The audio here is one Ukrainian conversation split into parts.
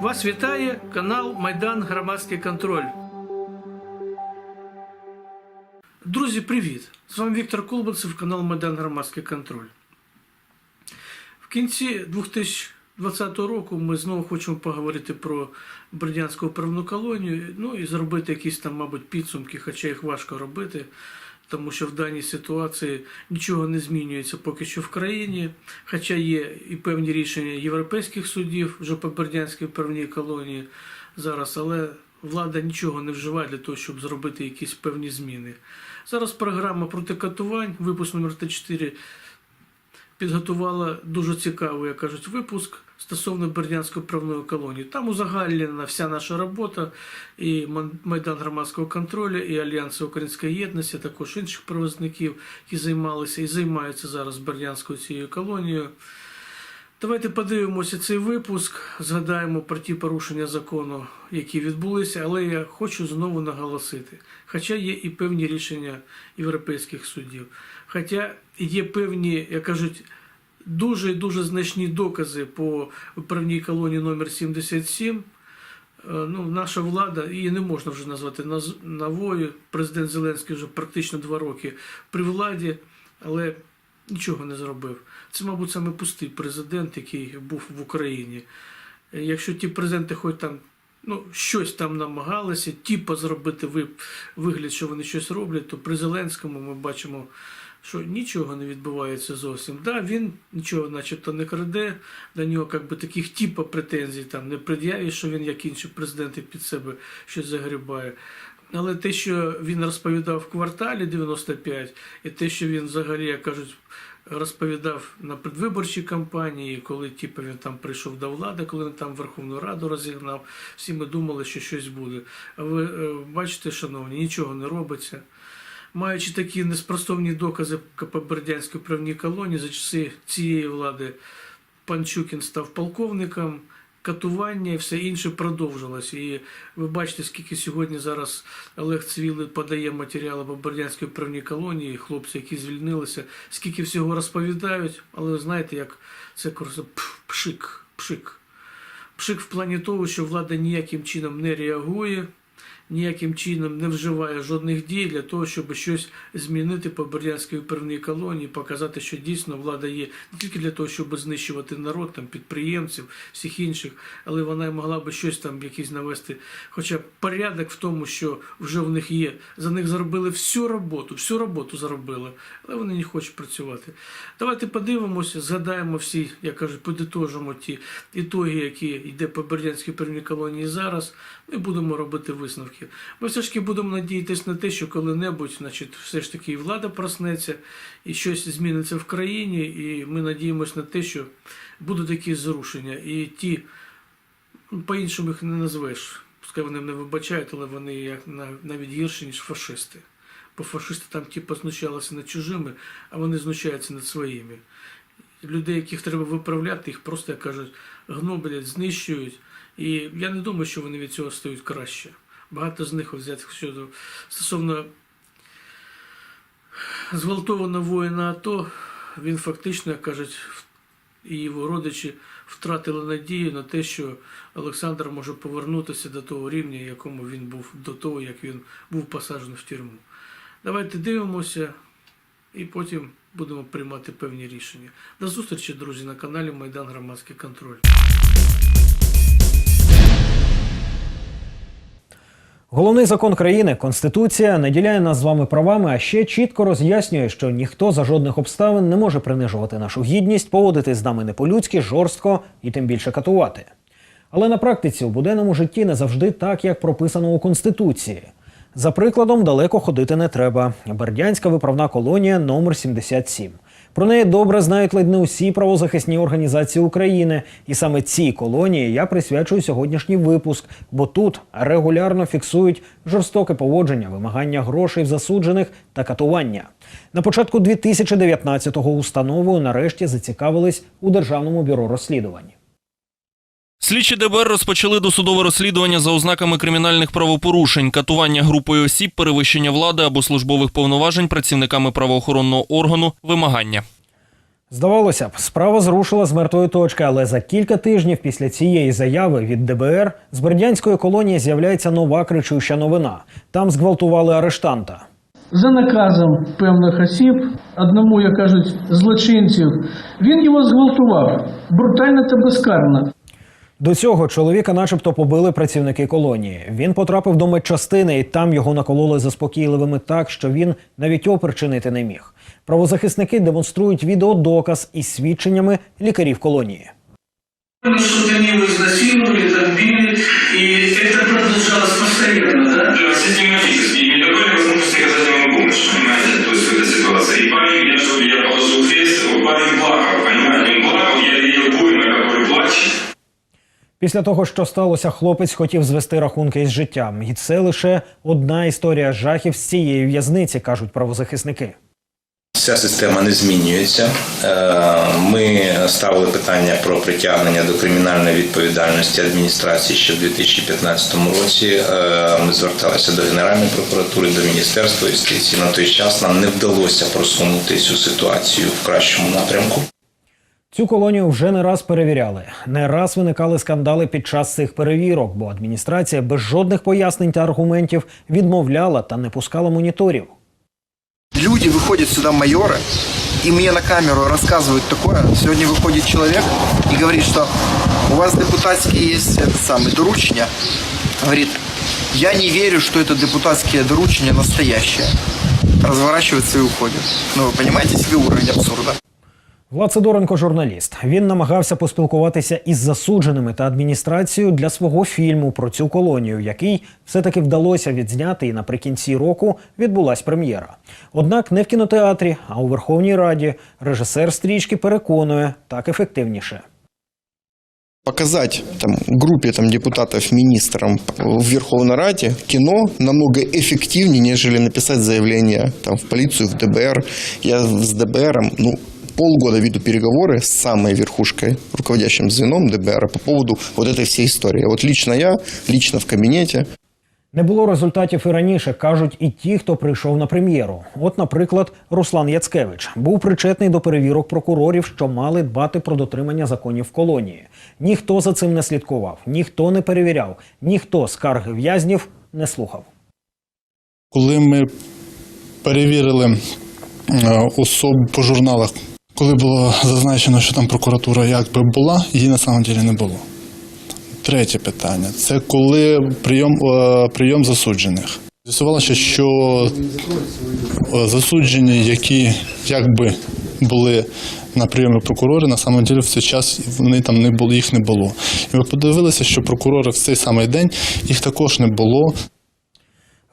Вас вітає канал Майдан Громадський контроль. Друзі, привіт! З вами Віктор Колбанцев, канал Майдан Громадський контроль. В кінці 2020 року ми знову хочемо поговорити про Бердянську управну колонію, ну і зробити якісь там, мабуть, підсумки, хоча їх важко робити, тому що в даній ситуації нічого не змінюється поки що в країні, хоча є і певні рішення європейських судів вже по Бердянській певній колонії зараз, але влада нічого не вживає для того, щоб зробити якісь певні зміни. Зараз програма проти катувань, випуск номер 4 підготувала дуже цікавий, як кажуть, випуск стосовно Бердянської правної колонії. Там узагальнена вся наша робота, і Майдан громадського контролю, і Альянс Української єдності, також інших провозників, які займалися і займаються зараз Бердянською цією колонією. Давайте подивимося цей випуск, згадаємо про ті порушення закону, які відбулися, але я хочу знову наголосити. Хоча є і певні рішення європейських судів, хоча є певні, як кажуть, дуже дуже значні докази по правній колонії номер 77. Е, Ну, наша влада, її не можна вже назвати новою. Президент Зеленський вже практично два роки при владі, але нічого не зробив. Це, мабуть, саме пустий президент, який був в Україні. Е, Якщо ті президенти хоч там ну, щось там намагалися, типу зробити вигляд, що вони щось роблять, то при Зеленському ми бачимо, що нічого не відбувається зовсім. Да, він нічого начебто не краде, до нього як би, таких типу претензій там не пред'явить, що він, як інші президенти, під себе щось загрібає. Але те, що він розповідав в кварталі 95, і те, що він взагалі, як кажуть, розповідав на предвиборчій кампанії, коли типу, він там прийшов до влади, коли він там Верховну Раду розігнав, всі ми думали, що щось буде. А ви е, бачите, шановні, нічого не робиться. Маючи такі неспростовні докази по Бердянській правній колонії, за часи цієї влади Панчукін став полковником, катування і все інше продовжилось. І ви бачите, скільки сьогодні зараз Олег Цвіли подає матеріали по Бердянській правній колонії, хлопці, які звільнилися, скільки всього розповідають, але ви знаєте, як це пшик, пшик. Пшик в плані того, що влада ніяким чином не реагує, ніяким чином не вживає жодних дій для того, щоб щось змінити по Бердянській управній колонії, показати, що дійсно влада є не тільки для того, щоб знищувати народ, там, підприємців, всіх інших, але вона могла би щось там якийсь навести, хоча порядок в тому, що вже в них є. За них заробили всю роботу, всю роботу заробили, але вони не хочуть працювати. Давайте подивимося, згадаємо всі, як кажуть, подитожимо ті ітоги, які йде по Бердянській первній колонії зараз, і будемо робити висновки. Ми все ж таки будемо надіятися на те, що коли-небудь, значить, все ж таки і влада проснеться, і щось зміниться в країні, і ми надіємося на те, що будуть якісь зрушення. І ті, ну, по-іншому їх не назвеш. Пускай вони не вибачають, але вони як навіть гірші, ніж фашисти. Бо фашисти там типу знущалися над чужими, а вони знущаються над своїми. Людей, яких треба виправляти, їх просто, як кажуть, гноблять, знищують. І я не думаю, що вони від цього стають краще. Багато з них взяти щодо стосовно зґвалтованого воїна АТО, він фактично, як кажуть, і його родичі втратили надію на те, що Олександр може повернутися до того рівня, якому він був до того, як він був посаджений в тюрму. Давайте дивимося і потім будемо приймати певні рішення. До зустрічі, друзі, на каналі Майдан Громадський контроль. Головний закон країни Конституція наділяє нас з вами правами, а ще чітко роз'яснює, що ніхто за жодних обставин не може принижувати нашу гідність, поводити з нами не по-людськи, жорстко і тим більше катувати. Але на практиці у буденному житті не завжди так, як прописано у Конституції. За прикладом, далеко ходити не треба. Бердянська виправна колонія номер 77. Про неї добре знають ледь не усі правозахисні організації України, і саме цій колонії я присвячую сьогоднішній випуск, бо тут регулярно фіксують жорстоке поводження, вимагання грошей в засуджених та катування. На початку 2019-го установою нарешті зацікавились у державному бюро розслідувань. Слідчі ДБР розпочали досудове розслідування за ознаками кримінальних правопорушень, катування групою осіб, перевищення влади або службових повноважень працівниками правоохоронного органу, вимагання. Здавалося б, справа зрушила з мертвої точки, але за кілька тижнів після цієї заяви від ДБР з бердянської колонії з'являється нова кричуща новина. Там зґвалтували арештанта. За наказом певних осіб, одному, як кажуть, злочинців, він його зґвалтував брутально та безкарно. До цього чоловіка, начебто, побили працівники колонії. Він потрапив до медчастини, і там його накололи заспокійливими так, що він навіть опір чинити не міг. Правозахисники демонструють відеодоказ із свідченнями лікарів колонії. Его изнасиловали, там били, и это продолжалось постоянно, да? И не давали возможности оказать ему помощь, Після того, що сталося, хлопець хотів звести рахунки із життям, і це лише одна історія жахів з цієї в'язниці, кажуть правозахисники. Ця система не змінюється. Е, Ми ставили питання про притягнення до кримінальної відповідальності адміністрації ще в 2015 році. Е, Ми зверталися до Генеральної прокуратури, до Міністерства юстиції. На той час нам не вдалося просунути цю ситуацію в кращому напрямку. Цю колонію вже не раз перевіряли. Не раз виникали скандали під час цих перевірок, бо адміністрація без жодних пояснень та аргументів відмовляла та не пускала моніторів. Люди выходят сюда, майоры, и мне на камеру рассказывают такое. Сегодня выходит человек и говорит, что у вас депутатские есть это самое, доручения. Говорит, я не верю, что это депутатские доручения настоящие. Разворачивается и уходит. Ну, вы понимаете себе уровень абсурда? Влад Сидоренко – журналіст. Він намагався поспілкуватися із засудженими та адміністрацією для свого фільму про цю колонію, який все-таки вдалося відзняти, і наприкінці року відбулась прем'єра. Однак не в кінотеатрі, а у Верховній Раді. Режисер стрічки переконує так ефективніше. показать там, группе там, депутатов, министрам в Верховной Раде кино намного эффективнее, нежели написать заявление там, в полицию, в ДБР. Я с ДБР ну, полгода веду переговоры с самой верхушкой, руководящим звеном ДБР по поводу вот этой всей истории. Вот лично я, лично в кабинете, Не було результатів і раніше, кажуть і ті, хто прийшов на прем'єру. От, наприклад, Руслан Яцкевич був причетний до перевірок прокурорів, що мали дбати про дотримання законів в колонії. Ніхто за цим не слідкував, ніхто не перевіряв, ніхто скарги в'язнів не слухав. Коли ми перевірили е, особу по журналах, коли було зазначено, що там прокуратура якби була, її на самом деле не було. Третє питання це коли прийом, е, прийом засуджених. З'ясувалося, що е, засуджені, які якби були на прийомі прокурори, на самом деле в цей час вони там не було, їх не було. І ми подивилися, що прокурори в цей самий день їх також не було.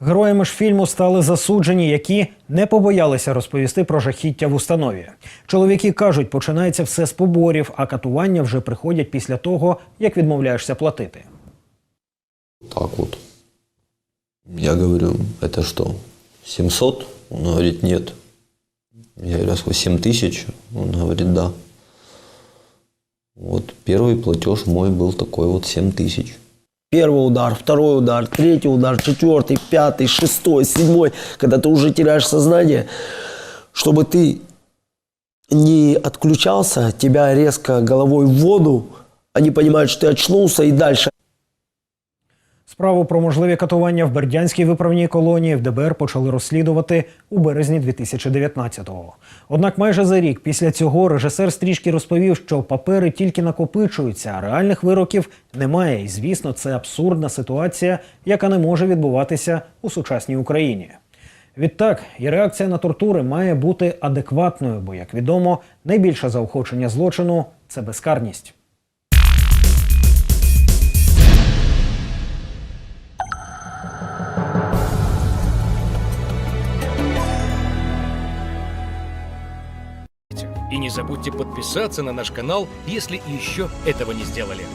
Героями ж фільму стали засуджені, які не побоялися розповісти про жахіття в установі. Чоловіки кажуть, починається все з поборів, а катування вже приходять після того, як відмовляєшся платити. Так вот. Я говорю, это что, 700? Он говорит, нет. Я говорю, а сколько, 7 тысяч? Он говорит, да. Вот первый платеж мой был такой вот 7 тысяч. Первый удар, второй удар, третий удар, четвертый, пятый, шестой, седьмой, когда ты уже теряешь сознание, чтобы ты не отключался, тебя резко головой в воду, они понимают, что ты очнулся и дальше. Справу про можливі катування в Бердянській виправній колонії в ДБР почали розслідувати у березні 2019-го. Однак майже за рік після цього режисер стрічки розповів, що папери тільки накопичуються, а реальних вироків немає. І звісно, це абсурдна ситуація, яка не може відбуватися у сучасній Україні. Відтак, і реакція на тортури має бути адекватною, бо, як відомо, найбільше заохочення злочину це безкарність. Не забудьте подписаться на наш канал, если еще этого не сделали.